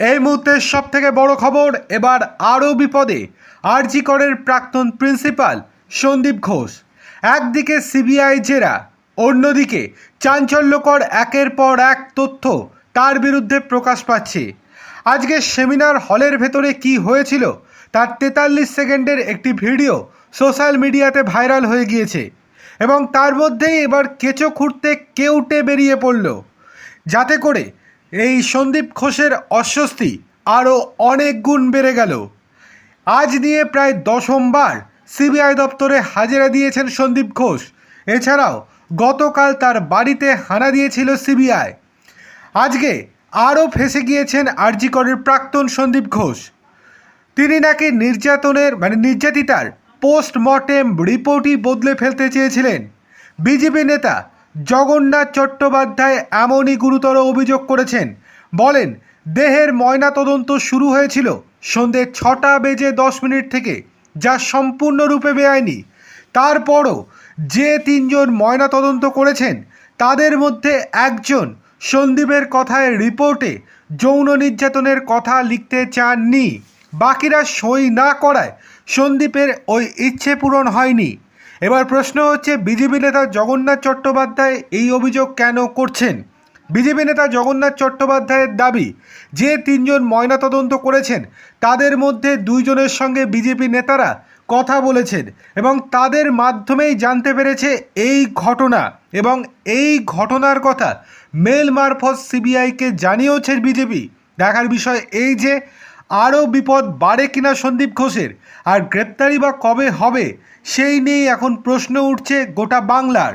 এই মুহূর্তের সব থেকে বড় খবর, এবার আরও বিপদে। আরজি করের প্রাক্তন প্রিন্সিপাল সন্দীপ ঘোষ। একদিকে সিবিআই জেরা, অন্যদিকে চাঞ্চল্যকর একের পর এক তথ্য তার বিরুদ্ধে প্রকাশ পাচ্ছে। আজকে সেমিনার হলের ভেতরে কি হয়েছিল, তার তেতাল্লিশ সেকেন্ডের একটি ভিডিও সোশ্যাল মিডিয়াতে ভাইরাল হয়ে গিয়েছে এবং তার মধ্যেই এবার কেঁচো খুঁড়তে কেউটে বেরিয়ে পড়ল। যাতে করে এই সন্দীপ ঘোষের অস্বস্তি আরও অনেক গুণ বেড়ে গেল। আজ নিয়ে প্রায় দশমবার সিবিআই দপ্তরে হাজিরা দিয়েছেন সন্দীপ ঘোষ। এছাড়াও গতকাল তার বাড়িতে হানা দিয়েছিল সিবিআই। আজকে আরও ফেসে গিয়েছেন আরজিকরের প্রাক্তন সন্দীপ ঘোষ। তিনি নাকি নির্যাতনের মানে নির্যাতিতার পোস্টমর্টেম রিপোর্টই বদলে ফেলতে চেয়েছিলেন। বিজেপি নেতা জগন্নাথ চট্টোপাধ্যায় এমনই গুরুতর অভিযোগ করেছেন। বলেন, দেহের ময়নাতদন্ত শুরু হয়েছিল সন্ধে ছটা বেজে দশ মিনিট থেকে, যা সম্পূর্ণরূপে বেআইনি। তারপরও যে তিনজন ময়নাতদন্ত করেছেন, তাদের মধ্যে একজন সন্দীপের কথায় রিপোর্টে যৌন নির্যাতনের কথা লিখতে চাননি। বাকিরা সই না করায় সন্দীপের ওই ইচ্ছে পূরণ হয়নি। এবার প্রশ্ন হচ্ছে, বিজেপি নেতা জগন্নাথ চট্টোপাধ্যায় এই অভিযোগ কেন করছেন? বিজেপি নেতা জগন্নাথ চট্টোপাধ্যায়ের দাবি, যে তিনজন ময়নাতদন্ত করেছেন, তাদের মধ্যে দুইজনের সঙ্গে বিজেপি নেতারা কথা বলেছেন এবং তাদের মাধ্যমেই জানতে পেরেছে এই ঘটনা এবং এই ঘটনার কথা মেল মারফত সিবিআইকে জানিয়েছে বিজেপি। দেখার বিষয় এই যে আরও বিপদ বাড়ে কিনা সন্দীপ ঘোষের? আর গ্রেপ্তারি বা কবে হবে? সেই নিয়েই এখন প্রশ্ন উঠছে গোটা বাংলার।